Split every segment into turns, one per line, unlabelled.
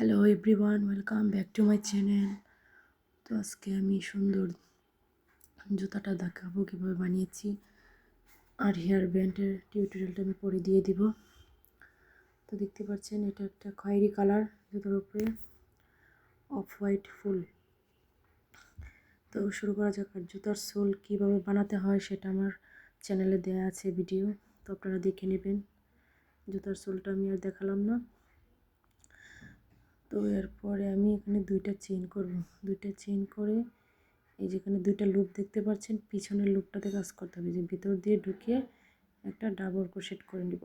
hello everyone welcome back to my channel তো আজকে আমি সুন্দর জুতাটা দেখাবো কীভাবে বানিয়েছি আর হেয়ার ব্যান্ডের টিউটোরিয়ালটা আমি পরে দিয়ে দিব তো দেখতে পাচ্ছেন এটা একটা খয়েরি কালার জুতার উপরে অফ হোয়াইট ফুল তো শুরু করা যাক আর জুতার সোল কীভাবে বানাতে হয় সেটা আমার চ্যানেলে দেয়া আছে ভিডিও তো আপনারা দেখে নেবেন জুতার সোলটা আমি আর দেখালাম না তো এরপরে আমি এখানে দুইটা চেন করব দুইটা চেন করে এই যেখানে দুইটা লুপ দেখতে পাচ্ছেন পিছনের লুপটাতে কাজ করতে হবে যে ভিতর দিয়ে ঢুকিয়ে একটা ডাবল ক্রোশেট করে নেব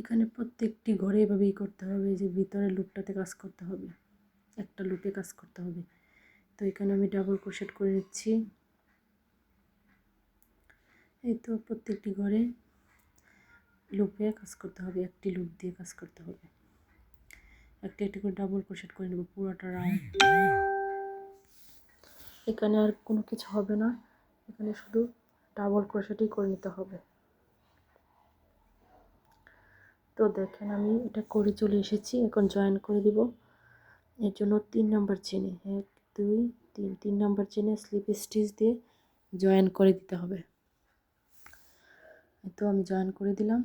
এখানে প্রত্যেকটি ঘরে এভাবেই করতে হবে যে ভিতরের লুপটাতে কাজ করতে হবে একটা লুপে কাজ করতে হবে তো এখানে আমি ডাবল ক্রোশেট করে নিচ্ছি এই তো প্রত্যেকটি ঘরে লুপে কাজ করতে হবে একটি লুপ দিয়ে কাজ করতে হবে একটা একটি করে ডাবল ক্রোশেট করে নেব পুরোটা রাউন্ড এখানে আর কোনো কিছু হবে না এখানে শুধু ডাবল ক্রোশেটই করে নিতে হবে তো দেখেন আমি এটা করে চলে এসেছি এখন জয়েন করে দিব এর জন্য তিন নম্বর চেনে এক দুই তিন তিন নাম্বার চেনে স্লিপ স্টিচ দিয়ে জয়েন করে দিতে হবে তো আমি জয়েন করে দিলাম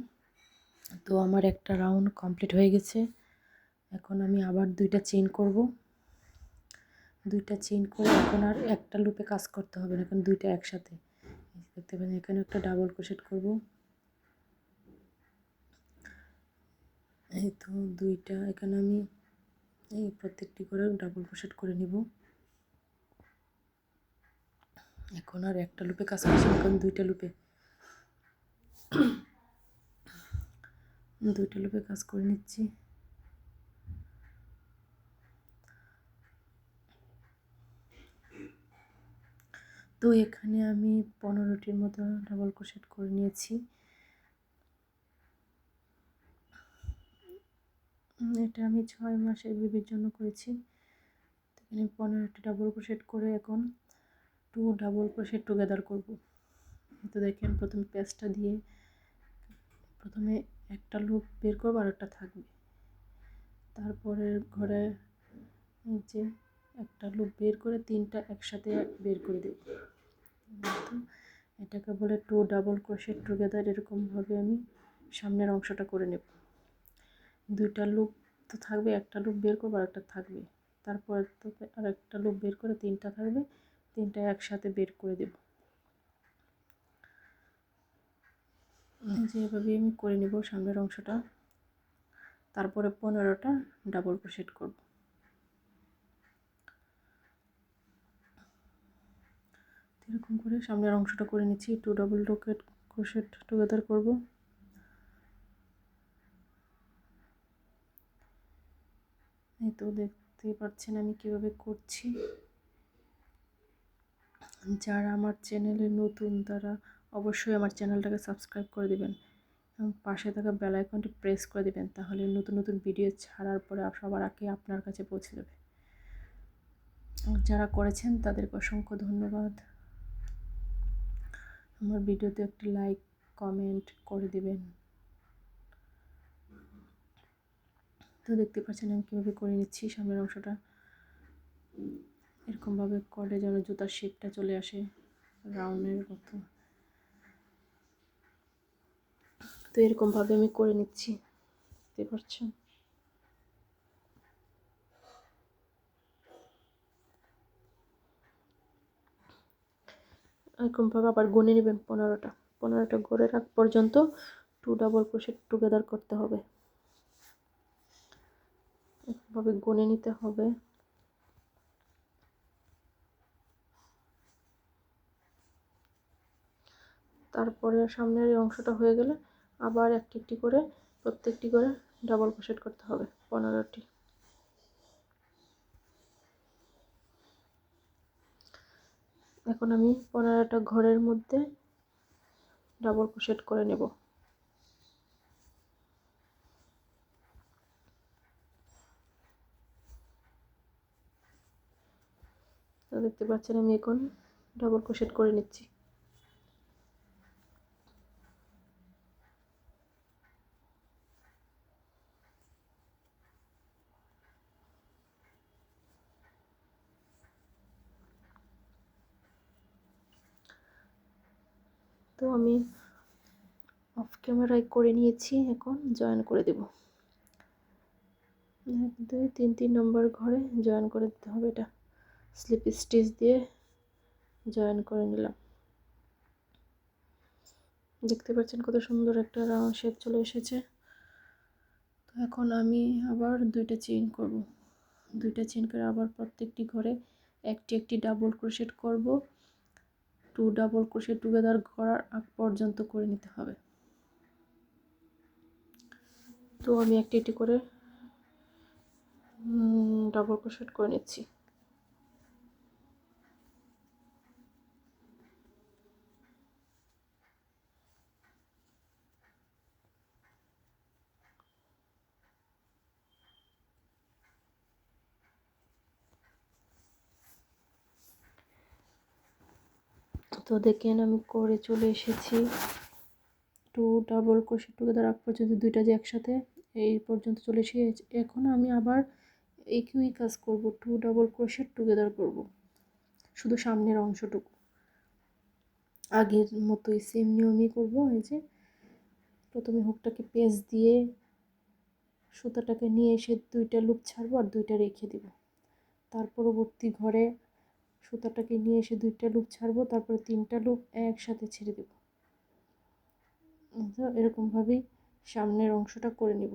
তো আমার একটা রাউন্ড কমপ্লিট হয়ে গেছে এখন আমি আবার দুইটা চেন করব দুইটা চেন করে এখন আর একটা লুপে কাজ করতে হবে না এখন দুইটা একসাথে দেখতে পাবেন এখানে একটা ডাবল ক্রোশেট করব এই তো দুইটা এখানে আমি এই প্রত্যেকটি করে ডাবল ক্রোশেট করে নিব এখন আর একটা লুপে কাজ করছি এখন দুইটা লুপে দুইটা লুপে কাজ করে নিচ্ছি তো এখানে আমি পনেরোটির মতো ডাবল ক্রোশেট করে নিয়েছি এটা আমি ছয় মাসের বেবির জন্য করেছি এখানে পনেরোটি ডাবল ক্রোশেট করে এখন টু ডাবল ক্রোশেট টুগেদার করব তো দেখেন প্রথমে পেঁচটা দিয়ে প্রথমে একটা লুপ বের করবো আর একটা থাকবে তারপরে ঘরে যে একটা লুপ বের করে তিনটা একসাথে বের করে দেব এটাকে বলে টু ডাবল ক্রোশেট টুগেদার এরকমভাবে আমি সামনের অংশটা করে নেব দুইটা লুপ তো থাকবে একটা লুপ বের করবো আর একটা থাকবে তারপর তো আর একটা লুপ বের করে তিনটা থাকবে তিনটা একসাথে বের করে দেব যেভাবে আমি করে নেব সামনের অংশটা তারপরে পনেরোটা ডাবল ক্রোশেট করবো এরকম করে সামনের অংশটা করে নিচ্ছি টু ডবল রকেট ক্রোশেট টুগেদার করব এই তো দেখতে পাচ্ছেন আমি কিভাবে করছি যারা আমার চ্যানেলে নতুন তারা অবশ্যই আমার চ্যানেলটাকে সাবস্ক্রাইব করে দেবেন এবং পাশে থাকা বেল আইকনটি প্রেস করে দেবেন তাহলে নতুন নতুন ভিডিও ছাড়ার পরে সবার আগে আপনার কাছে পৌঁছে যাবে যারা করেছেন তাদেরকে অসংখ্য ধন্যবাদ আমার ভিডিওতে একটি লাইক কমেন্ট করে দেবেন তো দেখতে পাচ্ছেন আমি কীভাবে করে নিচ্ছি সামনের অংশটা এরকমভাবে করে যেন জুতার শেপটা চলে আসে রাউন্ডের মতো তো এরকমভাবে আমি করে নিচ্ছি দেখতে পাচ্ছেন এরকমভাবে আবার গুনে নেবেন পনেরোটা পনেরোটা গড়ে রাখ পর্যন্ত টু ডাবল ক্রোশেট টুগেদার করতে হবে এরকমভাবে গুনে নিতে হবে তারপরে সামনের এই অংশটা হয়ে গেলে আবার একটি একটি করে প্রত্যেকটি করে ডাবল ক্রোশেট করতে হবে পনেরোটি এখন আমি পনেরোটা ঘরের মধ্যে ডাবল ক্রোশেট করে নেব তো দেখতে পাচ্ছেন আমি এখন ডাবল ক্রোশেট করে নিচ্ছি তো আমি অফ ক্যামেরায় করে নিয়েছি এখন জয়েন করে দেব এক দুই তিন তিন নম্বর ঘরে জয়েন করে দিতে হবে এটা স্লিপ স্টিচ দিয়ে জয়েন করে নিলাম দেখতে পাচ্ছেন কত সুন্দর একটা রাউন্ড শেপ চলে এসেছে তো এখন আমি আবার দুইটা চেইন করব দুইটা চেইন করে আবার প্রত্যেকটি ঘরে একটি একটি ডাবল ক্রোশেট করব টু ডাবল ক্রোশে টুগেদার করার আগ পর্যন্ত করে নিতে হবে তো আমি একটি একটি করে ডাবল ক্রোশেট করে নিচ্ছি তো দেখেন আমি করে চলে এসেছি টু ডাবল ক্রোশে টুগেদার আগ পর্যন্ত দুইটা যে একসাথে এই পর্যন্ত চলে এসেছি এখন আমি আবার একই কাজ করব টু ডাবল ক্রোশের টুগেদার করব শুধু সামনের অংশটুকু আগের মতোই সেম নিয়মই করব এই যে প্রথমে হুকটাকে পেজ দিয়ে সুতাটাকে নিয়ে এসে দুইটা লুপ ছাড়বো আর দুইটা রেখে দিব তার পরবর্তী ঘরে সুতাটাকে নিয়ে এসে দুইটা লুপ ছাড়বো তারপরে তিনটা লুপ একসাথে ছেড়ে দেবো তো এরকমভাবেই সামনের অংশটা করে নেব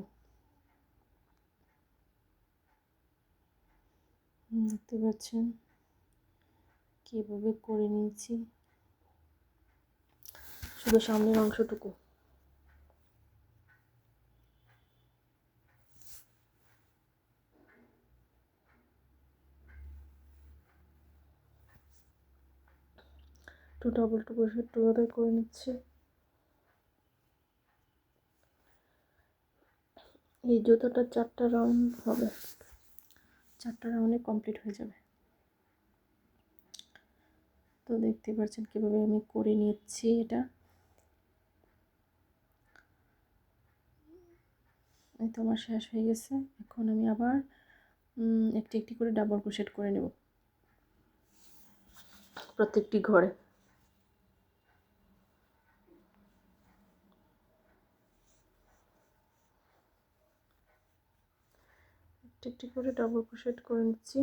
দেখতে পাচ্ছেন কীভাবে করে নিয়েছি শুধু সামনের অংশটুকু একটু ডাবল টুকু আদায় করে নিচ্ছি এই জুতোটা চারটা রাউন্ড হবে চারটা রাউন্ডে কমপ্লিট হয়ে যাবে তো দেখতে পাচ্ছেন কীভাবে আমি করে নিচ্ছি এটা এই তো আমার শেষ হয়ে গেছে এখন আমি আবার একটি একটি করে ডাবল ক্রোশেট করে নেব প্রত্যেকটি ঘরে একটি করে ডবল ক্রোশেট করে নিচ্ছি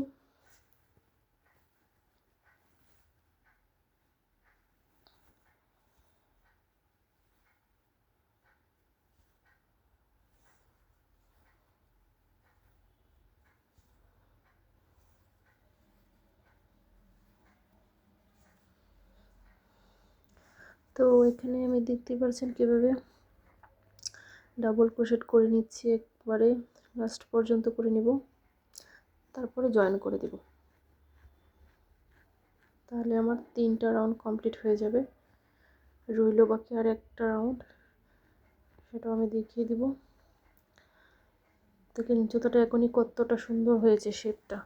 তো এখানে আমি দেখতে পাচ্ছেন কীভাবে ডাবল ক্রোশেট করে নিচ্ছি একবারে লাস্ট পর্যন্ত করে নিব তারপরে জয়েন করে দেব তাহলে আমার তিনটা রাউন্ড কমপ্লিট হয়ে যাবে রইল বাকি আর একটা রাউন্ড সেটাও আমি দেখিয়ে দিব দেখেন জুতোটা এখনই কতটা সুন্দর হয়েছে শেপটা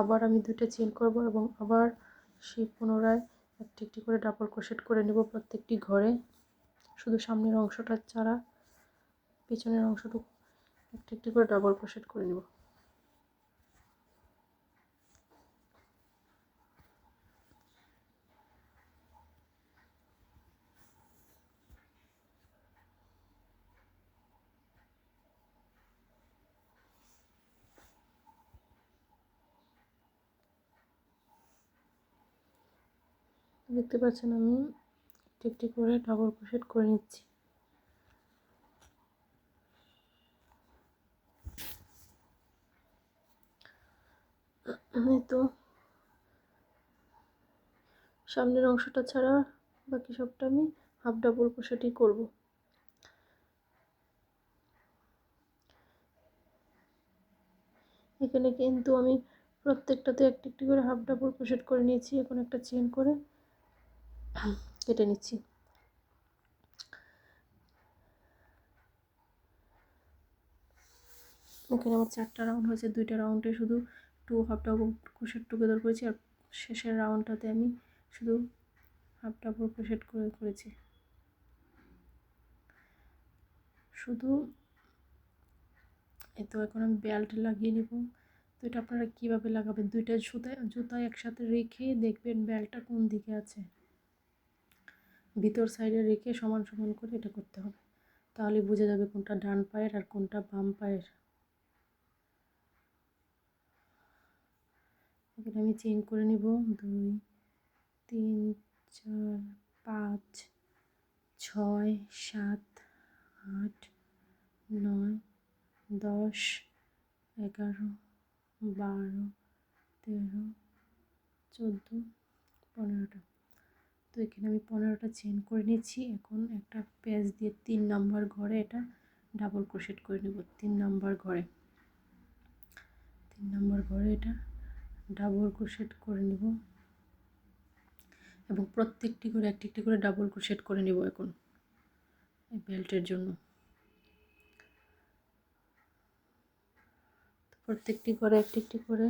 আবার আমি দুটা চেন করব এবং আবার সেই পুনরায় একটি একটি করে ডাবল ক্রোশেট করে নেব প্রত্যেকটি ঘরে শুধু সামনের অংশটা ছাড়া পিছনের অংশটুকু একটি একটি করে ডাবল ক্রোশেট করে নেব দেখতে পাচ্ছেন আমি একটি করে ডবল ক্রোশেট করে নিচ্ছি তো সামনের অংশটা ছাড়া বাকি সবটা আমি হাফ ডাবল ক্রোশেটই করব এখানে কিন্তু আমি প্রত্যেকটাতে একটি একটি করে হাফ ডাবল ক্রোশেট করে নিয়েছি এখন একটা চেন করে কেটে নিচ্ছি ওখানে আমার চারটা রাউন্ড হয়েছে দুইটা রাউন্ডে শুধু two half double crochet together করেছি আর শেষের রাউন্ডটাতে আমি শুধু হাফ ডাবল ক্রোশেট করে করেছি শুধু এ তো এখন আমি বেল্ট লাগিয়ে নিব তো এটা আপনারা কীভাবে লাগাবেন দুইটা জুতায় জুতা একসাথে রেখে দেখবেন বেল্টটা কোন দিকে আছে ভিতর সাইডে রেখে সমান সমান করে এটা করতে হবে তাহলে বোঝা যাবে কোনটা ডান পায়ের আর কোনটা বাম পায়ের এখানে আমি চেন করে নেব দুই তিন চার পাঁচ ছয় সাত আট নয় দশ এগারো বারো তেরো চোদ্দো পনেরোটা তো এখানে আমি পনেরোটা চেন করে নিচ্ছি এখন একটা পেঁয়াজ দিয়ে তিন নম্বর ঘরে এটা ডাবল ক্রোশেট করে নেব তিন নম্বর ঘরে তিন নম্বর ঘরে এটা ডাবল ক্রোশেট করে নেব এবং প্রত্যেকটি করে একটি একটি করে ডাবল ক্রোশেট করে নেব এখন এই বেল্টের জন্য প্রত্যেকটি করে একটি একটি করে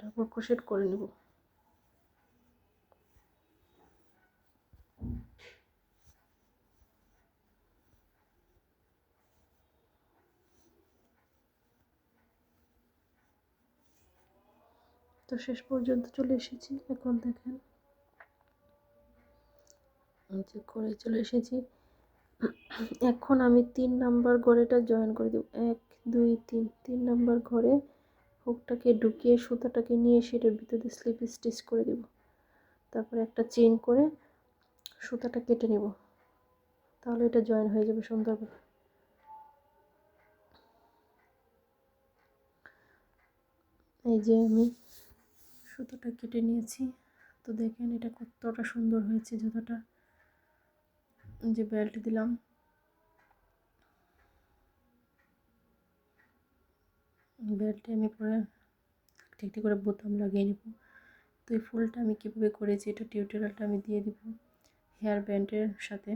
ডাবল ক্রোশেট করে নেব তো শেষ পর্যন্ত চলে এসেছি এখন দেখেন যে করে চলে এসেছি এখন আমি তিন নাম্বার ঘরেটা জয়েন করে দেব এক দুই তিন তিন নাম্বার ঘরে হুকটাকে ঢুকিয়ে সুতাটাকে নিয়ে সেটার ভিতরে স্লিপ স্টিচ করে দেব তারপরে একটা চেন করে সুতাটা কেটে নেব তাহলে এটা জয়েন হয়ে যাবে সুন্দরভাবে এই যে আমি সুতোটা কেটে নিয়েছি তো দেখেন এটা কতটা সুন্দর হয়েছে জুতোটা যে বেল্ট দিলাম বেল্টে আমি পরে একটি করে বোতাম লাগিয়ে নেব তো এই ফুলটা আমি কীভাবে করেছি এটা টিউটোরিয়ালটা আমি দিয়ে দিব হেয়ার ব্যান্ডের সাথে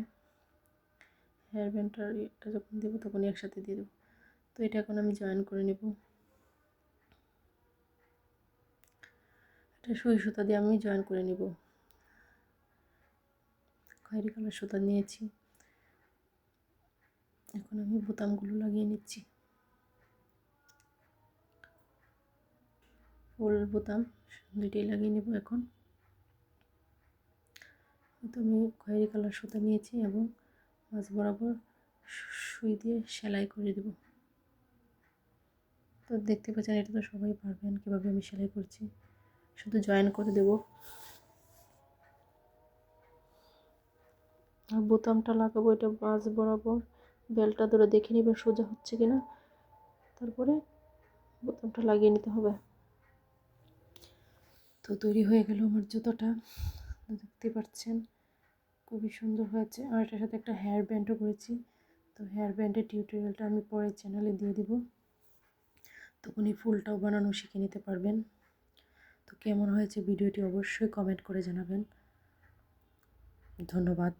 হেয়ার ব্যান্ডটা যখন দেবো তখনই একসাথে দিয়ে দেবো তো এটা এখন আমি জয়েন করে নেব এটা সুই সুতা দিয়ে আমি জয়েন করে নেব খয়েরি কালার সুতা নিয়েছি এখন আমি বোতামগুলো লাগিয়ে নিচ্ছি ফুল বোতাম দুইটাই লাগিয়ে নেব এখন তো আমি খয়েরি কালার সুতা নিয়েছি এবং মাছ বরাবর সুই দিয়ে সেলাই করে দেব তো দেখতে পাচ্ছেন এটা তো সবাই পারবেন কীভাবে আমি সেলাই করছি শুধু জয়েন করে দেব আর বোতামটা লাগাবো এটা বাস বরাবর বেলটা ধরে দেখে নেবে সোজা হচ্ছে কিনা তারপরে বোতামটা লাগিয়ে নিতে হবে তো তৈরি হয়ে গেল আমার জুতোটা দেখতে পাচ্ছেন খুবই সুন্দর হয়েছে আর এটার সাথে একটা হেয়ার ব্যান্ডও করেছি তো হেয়ার ব্যান্ডের টিউটোরিয়ালটা আমি পরের চ্যানেলে দিয়ে দিব তখন এই ফুলটাও বানানো শিখে নিতে পারবেন তো কেমন হয়েছে ভিডিওটি অবশ্যই কমেন্ট করে জানাবেন ধন্যবাদ